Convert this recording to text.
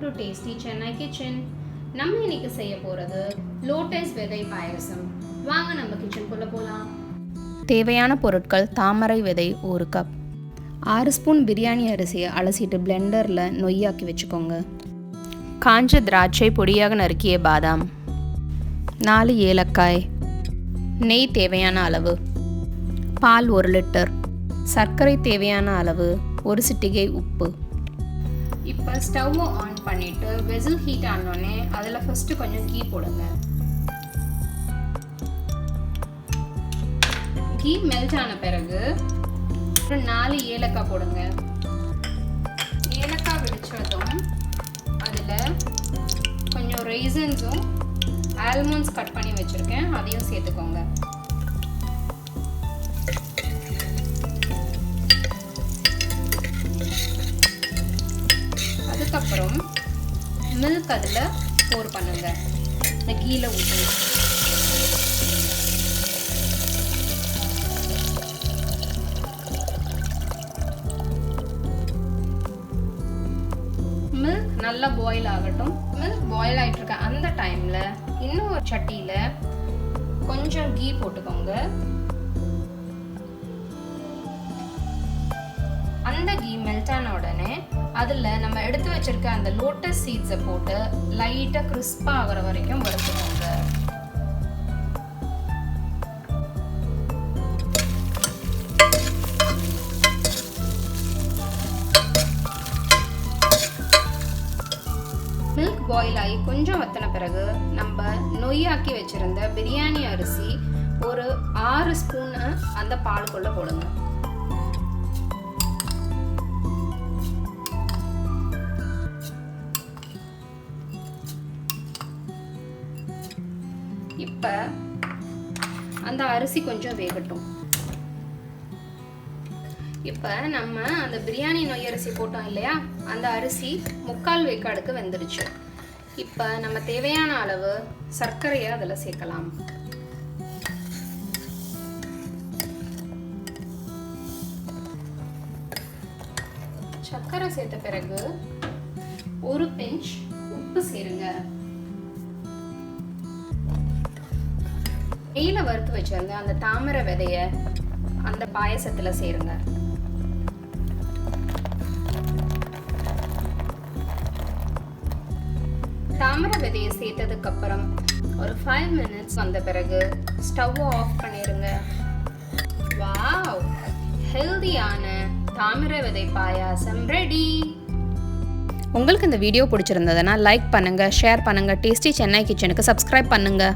To tasty Chennai kitchen நம்ம இன்னைக்கு செய்ய போகிறது லோட்டஸ் விதை பாயசம். வாங்க நம்ம கிச்சனுக்குள்ளே போகலாம் தேவையான பொருட்கள் தாமரை விதை ஒரு கப் ஆறு ஸ்பூன் பிரியாணி அரிசியை அலசிட்டு பிளெண்டரில் நொய்யாக்கி வச்சுக்கோங்க. காஞ்ச திராட்சை பொடியாக நறுக்கிய பாதாம். நாலு ஏலக்காய். நெய் தேவையான அளவு. பால் ஒரு லிட்டர். சர்க்கரை தேவையான அளவு. ஒரு சிட்டிகை உப்பு. இப்போ ஸ்டவ்வை ஆன் பண்ணிவிட்டு வெசில் ஹீட் ஆனோடனே அதில் ஃபஸ்ட்டு கொஞ்சம் கீ போடுங்க. கீ மெல்ட் ஆன பிறகு அப்புறம் நாலு ஏலக்காய் போடுங்க. ஏலக்காய் வெடிச்சதும் அதில் கொஞ்சம் ரைசன்ஸும் ஆல்மண்ட்ஸ் கட் பண்ணி வச்சுருக்கேன் அதையும் சேர்த்துக்கோங்க. அதுக்கப்புறம் மில்க் அதில் போர் பண்ணுங்க. இந்த கீழே ஊற்றி மில்க் நல்லா பாயில் ஆகட்டும். மில்க் பாயில் ஆகிட்டு இருக்க அந்த டைமில் இன்னும் ஒரு சட்டியில் கொஞ்சம் கீ போட்டுக்கோங்க. அந்த கீ மெல்ட் ஆன உடனே அதில் நம்ம எடுத்து வச்சிருக்க அந்த லோட்டஸ் சீட்ஸை போட்டு லைட்டாக கிறிஸ்பாக ஆகிற வரைக்கும் வறுத்துக்கோங்க. மில்க் பாயில் ஆகி கொஞ்சம் வத்தின பிறகு நம்ம நொய்யாக்கி வச்சிருந்த பிரியாணி அரிசி ஒரு ஆறு ஸ்பூன் அந்த பாலுக்குள்ளே போடுங்க. இப்போ அந்த அரிசி கொஞ்சம் வேகட்டும். இப்போ நம்ம அந்த பிரியாணி நொய் அரிசி போட்டோம் இல்லையா? அந்த அரிசி முக்கால் வேக்காடுக்கு வெந்துடுச்சு. இப்போ நம்ம தேவையான அளவு சர்க்கரையை அதில் சேர்க்கலாம். சர்க்கரை சேர்த்த பிறகு ஒரு பிஞ்ச் உப்பு சேருங்க. நெய்யில் வறுத்து வச்சிருந்த அந்த தாமரை விதைய அந்த பாயசத்தில் சேருங்க. தாமரை விதையை சேர்த்ததுக்கு அப்புறம் ஒரு ஃபைவ் மினிட்ஸ் வந்த பிறகு ஸ்டவ் ஆஃப் பண்ணிடுங்க வாவ் ஹெல்தியான தாமரை விதை பாயாசம் ரெடி உங்களுக்கு இந்த வீடியோ பிடிச்சிருந்ததுன்னா லைக் பண்ணுங்கள் ஷேர் பண்ணுங்கள் டேஸ்டி சென்னை கிச்சனுக்கு சப்ஸ்கிரைப் பண்ணுங்கள்